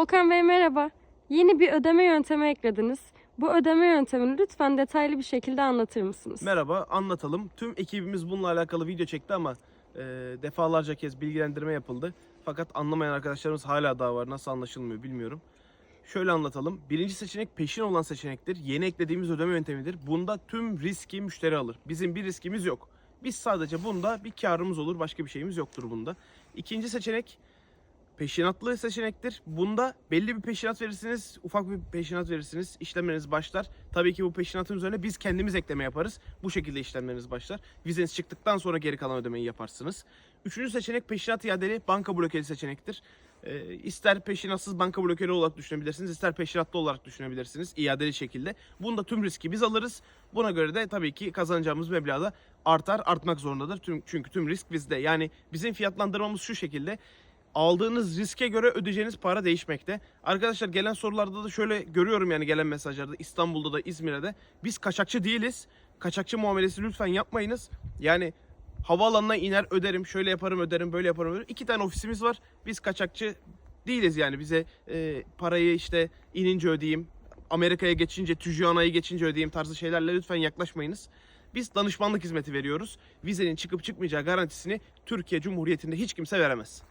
Volkan Bey merhaba. Yeni bir ödeme yöntemi eklediniz. Bu ödeme yöntemini lütfen detaylı bir şekilde anlatır mısınız? Merhaba, anlatalım. Tüm ekibimiz bununla alakalı video çekti ama e, defalarca kez bilgilendirme yapıldı. Fakat anlamayan arkadaşlarımız hala daha var. Nasıl anlaşılmıyor bilmiyorum. Şöyle anlatalım. Birinci seçenek peşin olan seçenektir. Yeni eklediğimiz ödeme yöntemidir. Bunda tüm riski müşteri alır. Bizim bir riskimiz yok. Biz sadece bunda bir karımız olur. Başka bir şeyimiz yoktur bunda. İkinci seçenek peşinatlı seçenektir. Bunda belli bir peşinat verirsiniz, ufak bir peşinat verirsiniz. İşlemleriniz başlar. Tabii ki bu peşinatın üzerine biz kendimiz ekleme yaparız. Bu şekilde işlemleriniz başlar. Vizeniz çıktıktan sonra geri kalan ödemeyi yaparsınız. Üçüncü seçenek peşinat iadeli banka blokeli seçenektir. Ee, ister peşinatsız banka blokeli olarak düşünebilirsiniz, ister peşinatlı olarak düşünebilirsiniz iadeli şekilde. Bunda tüm riski biz alırız. Buna göre de tabii ki kazanacağımız meblağ da artar, artmak zorundadır. Tüm, çünkü tüm risk bizde. Yani bizim fiyatlandırmamız şu şekilde aldığınız riske göre ödeyeceğiniz para değişmekte. Arkadaşlar gelen sorularda da şöyle görüyorum yani gelen mesajlarda İstanbul'da da İzmir'de de biz kaçakçı değiliz. Kaçakçı muamelesi lütfen yapmayınız. Yani havaalanına iner öderim, şöyle yaparım öderim, böyle yaparım öderim. İki tane ofisimiz var. Biz kaçakçı değiliz yani bize e, parayı işte inince ödeyeyim, Amerika'ya geçince, Tijuana'ya geçince ödeyeyim tarzı şeylerle lütfen yaklaşmayınız. Biz danışmanlık hizmeti veriyoruz. Vizenin çıkıp çıkmayacağı garantisini Türkiye Cumhuriyeti'nde hiç kimse veremez.